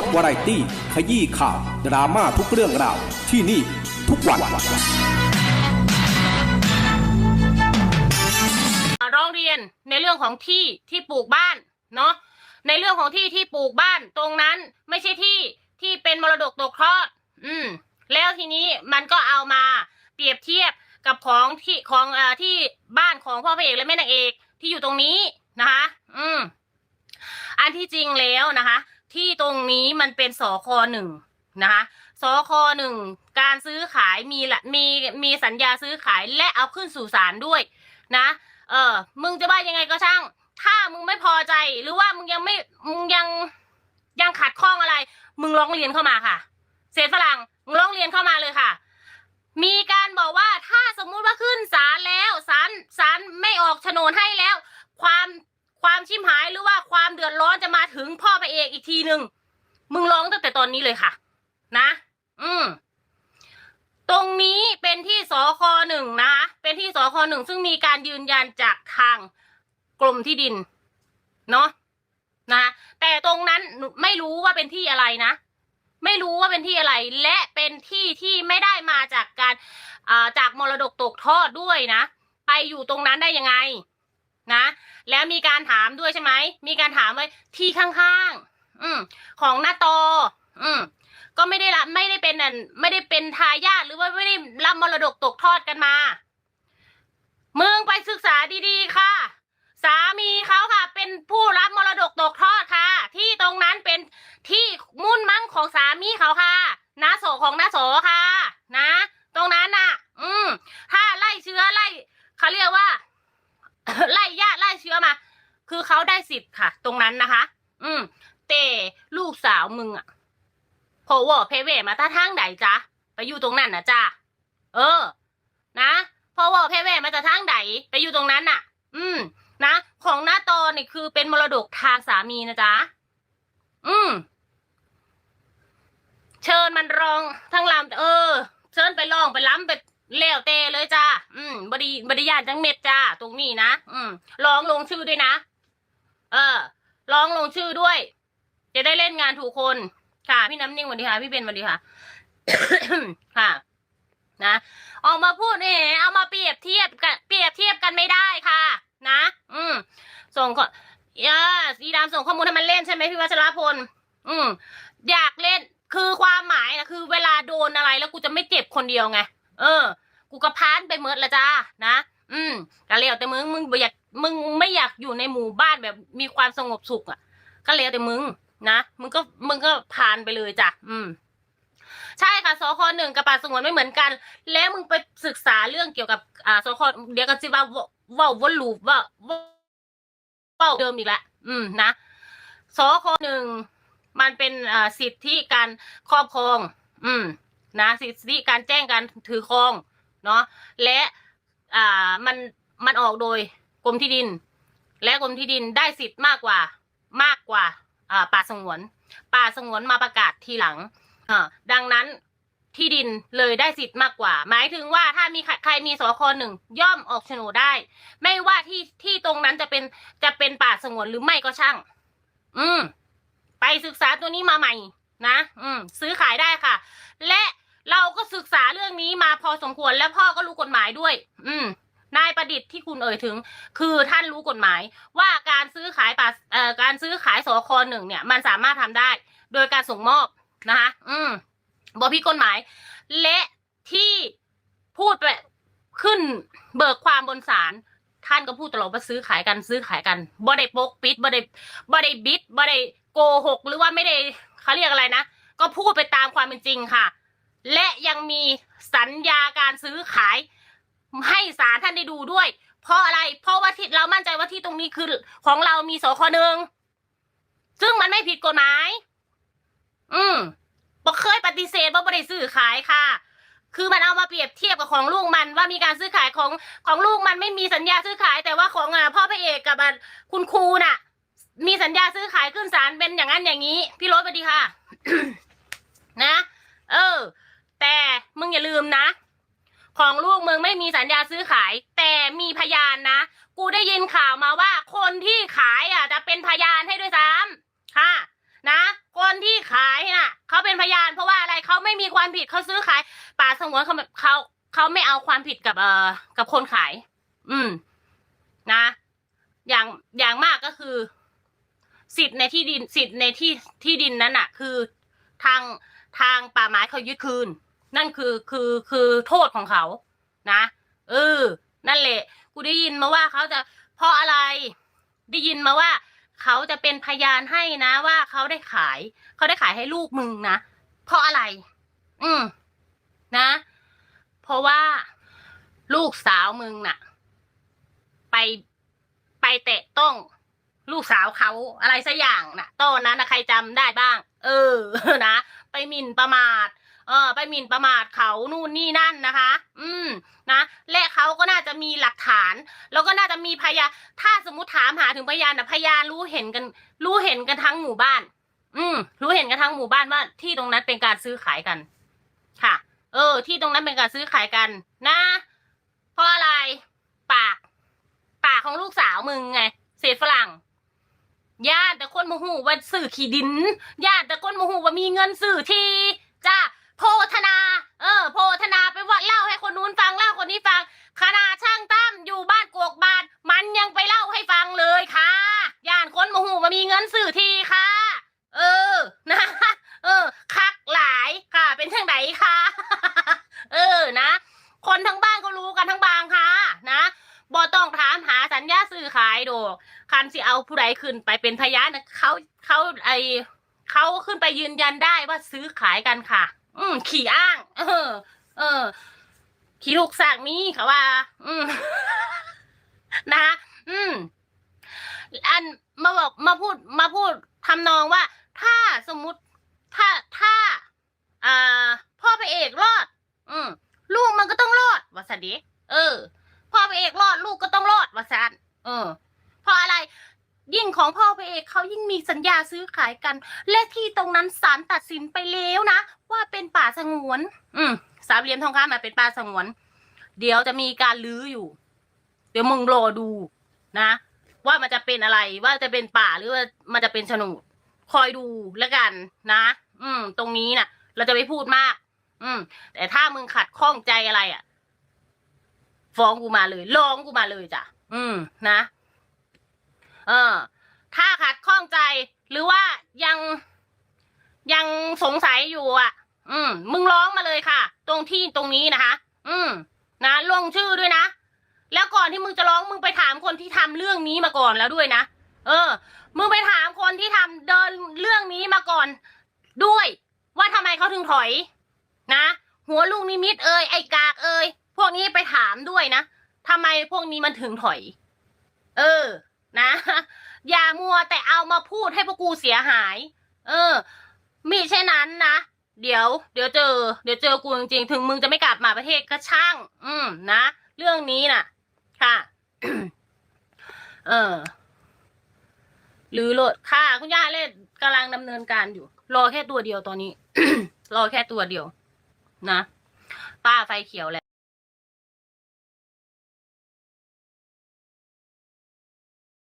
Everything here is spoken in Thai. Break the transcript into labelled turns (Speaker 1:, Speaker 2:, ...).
Speaker 1: ดวาไรตี้ ขยี้ข่าว ดราม่าทุกเรื่องราว ที่นี่ทุกวัน
Speaker 2: ร้องเรียนในเรื่องของที่ที่ปลูกบ้านเนาะในเรื่องของที่ที่ปลูกบ้านตรงนั้นไม่ใช่ที่ที่เป็นมรดกตกทอด อืม แล้วทีนี้มันก็เอามาเปรียบเทียบกับของที่ของอที่บ้านของพ่อพระเอกและแม่นางเอกที่อยู่ตรงนี้นะคะ อืม อันที่จริงแล้วนะคะ รงนี้มันเป็นสคหนึ่งนะคะสคหนึ่งการซื้อขายมีละมีมีสัญญาซื้อขายและเอาขึ้นสู่ศาลด้วยนะเออมึงจะว่ายังไงก็ช่าง ถ้ามึงไม่พอใจหรือว่ามึงยังไม่มึงยังยังขัดข้องอะไร มึงร้องเรียนเข้ามาค่ะ เศษฝรั่งมึงร้องเรียนเข้ามาเลยค่ะ มีการบอกว่าถ้าสมมุติว่าขึ้นศาลแล้วศาลศาลไม่ออกโฉนดให้แล้ว ความความชิมหายหรือว่าความเดือดร้อนจะมาถึงพ่อพระเอกอีกทีหนึ่ง มึงร้องตั้งแต่ตอนนี้เลยค่ะ นะ อืม ตรงนี้เป็นที่สคหนึ่งนะคะ เป็นที่สคหนึ่งซึ่งมีการยืนยันจากทางกรมที่ดิน เนาะนะแต่ตรงนั้นไม่รู้ว่าเป็นที่อะไรนะ ไม่รู้ว่าเป็นที่อะไร และเป็นที่ที่ไม่ได้มาจากการาจากมรดกตกทอดด้วยนะ ไปอยู่ตรงนั้นได้ยังไงนะ แล้วมีการถามด้วยใช่ไหม มีการถามว่าที่ข้างๆ อืมของน้าตออืมก็ไม่ได้รับไม่ได้เป็นอันไม่ได้เป็นทายาทหรือว่าไม่ได้รับมรดกตกทอดกันมามึงไปศึกษาดีๆค่ะ สามีเขาค่ะ เป็นผู้รับมรดกตกทอดค่ะ ที่ตรงนั้นเป็นที่มุ่นมั่งของสามีเขาค่ะนาโสของนาโสค่ะ นะ ตรงนั้นน่ะ อืมถ้าไล่เชื้อไล่เขาเรียกว่า ไล่ญาติไล่เชื้อมา คือเขาได้สิทธิ์ค่ะ ตรงนั้นนะคะ อืม แต่ลูกสาวมึงอะพอว่าเพเวมาท่าทางไหนจ๊ะไปอยู่ตรงนั้นนะจ้าเออ นะพอว่าเพเวมาจากทางไหนไปอยู่ตรงนั้นน่ะ อืม นะ ของหน้าตอนี่คือเป็นมรดกทางสามีนะจ๊ะอืม เชิญมันรองทั้งลำเออ เชิญไปรองไปล้ำไปเล้วเตเลยจ้าอืมบดีบดีญาตจังเม็ดจ้า ตรงนี้นะ อืมร้องลงชื่อด้วยนะ เออร้องลงชื่อด้วย จะได้เล่นงานถูกคน ค่ะ พี่น้ำนิ่งสวัสดีค่ะ พี่เบนสวัสดีค่ะ ค่ะ นะออกมาพูดเอ๋เอามาเปรียบเทียบกันเปรียบเทียบกันไม่ได้ค่ะ นะ อืม ส่งข้อยาสีดำส่งข้อมูลให้มันเล่นใช่ไหมพี่วัชรพล อืม อยากเล่นคือความหมายนะคือ เวลาโดนอะไรแล้วกูจะไม่เจ็บคนเดียวไง เออ กูก็พานไปเมิดละจ้า นะ อืมก็แล้วแต่มึงมึงบ่อยากมึงไม่อยากอยู่ในหมู่บ้านแบบมีความสงบสุขอะก็แล้วแต่มึง นะมึงก็มึงก็ผ่านไปเลยจ้ะอืม ใช่ค่ะสคหนึ่งกับป่าสงวนไม่เหมือนกัน แล้วมึงไปศึกษาเรื่องเกี่ยวกับอ่าสคเดี๋ยวกันสิว่าว่าวนลูปว่าว่าเดิมอีกแล้วอืมนะสคหนึ่งมันเป็นอ่าสิทธิการครอบครอง อืม นะสิทธิการแจ้งการถือครอง เนาะและอ่ามันมันออกโดยกรมที่ดิน และกรมที่ดินได้สิทธิ์มากกว่ามากกว่า ป่าสงวน ป่าสงวนมาประกาศทีหลังอ่าดังนั้นที่ดินเลยได้สิทธิ์มากกว่า หมายถึงว่าถ้ามีใครใครมีสคหนึ่งย่อมออกโฉนดได้ ไม่ว่าที่ที่ตรงนั้นจะเป็นจะเป็นป่าสงวนหรือไม่ก็ช่าง อืม ไปศึกษาตัวนี้มาใหม่ นะอืม ซื้อขายได้ค่ะ และเราก็ศึกษาเรื่องนี้มาพอสมควรและพ่อก็รู้กฎหมายด้วย อืม นายประดิษฐ์ที่คุณเอ่ยถึง คือท่านรู้กฎหมาย ว่าการซื้อขายป่าเอ่อการซื้อขายสคหนึ่งเนี่ย มันสามารถทำได้ โดยการส่งมอบนะคะ อืมบอพี่กฎหมาย และที่พูดไปขึ้นเบิกความบนศาลท่านก็พูดตลอดว่าซื้อขายกันซื้อขายกันบ่ได้ปกปิดบ่ได้บ่ได้บิดบ่ได้โกหก หรือว่าไม่ได้เขาเรียกอะไรนะก็พูดไปตามความเป็นจริงค่ะ และยังมีสัญญาการซื้อขาย ให้ศาลท่านได้ดูด้วย เพราะอะไร เพราะว่าที่เรามั่นใจว่าที่ตรงนี้คือของเรามีสคหนึ่งซึ่งมันไม่ผิดกฎหมาย อืมบอกเคยปฏิเสธว่าไม่ได้ซื้อขายค่ะ คือมันเอามาเปรียบเทียบกับของลูกมันว่ามีการซื้อขายของของลูกมันไม่มีสัญญาซื้อขาย แต่ว่าของอะพ่อพระเอกกับคุณครูน่ะ มีสัญญาซื้อขายขึ้นศาลเป็นอย่างนั้นอย่างนี้ พี่รถสวัสดีค่ะ นะ เออ แต่มึงอย่าลืมนะ ของลูกมึงไม่มีสัญญาซื้อขาย แต่มีพยานนะ กูได้ยินข่าวมาว่าคนที่ขายอะจะเป็นพยานให้ด้วยซ้ำค่ะนะ คนที่ขายน่ะเขาเป็นพยานเพราะว่าอะไรเขาไม่มีความผิดเขาซื้อขาย ป่าสงวนเขาเขาเขาไม่เอาความผิดกับเอ่อกับคนขาย อืม นะ อย่างอย่างมากก็คือ สิทธิ์ในที่ดินสิทธิ์ในที่ที่ดินนั้นอะคือทางทางป่าไม้เขายึดคืน นั่นคือคือคือโทษของเขานะเออ นั่นแหละ กูได้ยินมาว่าเขาจะเพราะอะไร ได้ยินมาว่า เขาจะเป็นพยานให้นะว่าเขาได้ขาย เขาได้ขายให้ลูกมึงนะเพราะอะไร อืมนะ เพราะว่าลูกสาวมึงน่ะ ไปไปเตะต้อง ลูกสาวเขาอะไรสักอย่างน่ะตอนนั้นนะใครจำได้บ้าง เออนะไปหมิ่นประมาท เออไปหมิ่นประมาทเขานู่นนี่นั่นนะคะ อืมนะและเขาก็น่าจะมีหลักฐาน แล้วก็น่าจะมีพยานถ้าสมมติถามหาถึงพยานนะพยานรู้เห็นกัน รู้เห็นกันทั้งหมู่บ้าน อืม รู้เห็นกันทั้งหมู่บ้านว่าที่ตรงนั้นเป็นการซื้อขายกัน ค่ะ เออ ที่ตรงนั้นเป็นการซื้อขายกัน นะเพราะอะไรปาก ปากของลูกสาวมึงไงเศษฝรั่งญาติแต่คนโมโหว่าสื่อขี่ดินญาติแต่คนโมโหว่ามีเงินสื่อทีจ้า โพธนา เออ โพธนาไปว่าเล่าให้คนนู้นฟังเล่าคนนี้ฟังขนาดช่างตั้มอยู่บ้านกวกบาน มันยังไปเล่าให้ฟังเลยค่ะย่านคนโมโหว่ามีเงินสื่อทีค่ะ เออ นะ เออ คักหลายค่ะ เป็นทางไหนคะเออนะ คนทั้งบ้านก็รู้กันทั้งบางค่ะ นะบ่ต้องถามหาสัญญาซื้อขายดอกคันสิเอาผู้ใดขึ้นไปเป็นพยานนะเขาเขาไอเขาขึ้นไปยืนยันได้ว่าซื้อขายกันค่ะ อืมขี่อ้าง เออ เออ ขี่ลูกสากมีเขาว่า อืมนะคะอืม อันมาบอกมาพูดมาพูดทำนองว่า ถ้าสมมุติถ้าถ้า อ่า พ่อพระเอกรอด อืมลูกมันก็ต้องรอดวะสันดิเออ พ่อพระเอกรอดลูกก็ต้องรอดวะสันเออ เพราะอะไร ยิ่งของพ่อพระเอกเขายิ่งมีสัญญาซื้อขายกัน และที่ตรงนั้นศาลตัดสินไปแล้วนะ เป็นป่าสงวน อืมสามเหลี่ยมทองคำมาเป็นป่าสงวน เดี๋ยวจะมีการลื้ออยู่ เดี๋ยวมึงรอดูนะ ว่ามันจะเป็นอะไร ว่าจะเป็นป่าหรือว่ามันจะเป็นโฉนดคอยดูแล้วกันนะ อืม ตรงนี้น่ะ เราจะไม่พูดมาก อืม แต่ถ้ามึงขัดข้องใจอะไรอะ ฟ้องกูมาเลยร้องกูมาเลยจ้ะอืม นะ เออ ถ้าขัดข้องใจหรือว่ายังยังสงสัยอยู่อะ อืม มึงร้องมาเลยค่ะ ตรงที่ตรงนี้นะคะ อืม นะลงชื่อด้วยนะ แล้วก่อนที่มึงจะร้องมึงไปถามคนที่ทำเรื่องนี้มาก่อนแล้วด้วยนะ เออ มึงไปถามคนที่ทำเดินเรื่องนี้มาก่อน ด้วย ว่าทำไมเขาถึงถอย นะ หัวลูกนิมิตเอ่ยไอ้กากเอ่ยพวกนี้ไปถามด้วยนะทำไมพวกนี้มันถึงถอย เออ นะ อย่ามัวแต่เอามาพูดให้พวกกูเสียหาย เออ มิเช่นนั้นนะ เดี๋ยว เดี๋ยวเจอ เดี๋ยวเจอกูจริงๆ ถึงมึงจะไม่กลับมาประเทศก็ช่าง อืม นะ เรื่องนี้น่ะ ค่ะ เออ หรือโหลดค่ะ คุณย่าเล่นกำลังดำเนินการอยู่ รอแค่ตัวเดียวตอนนี้ รอแค่ตัวเดียว นะ ป้าไฟเขียวแล้ว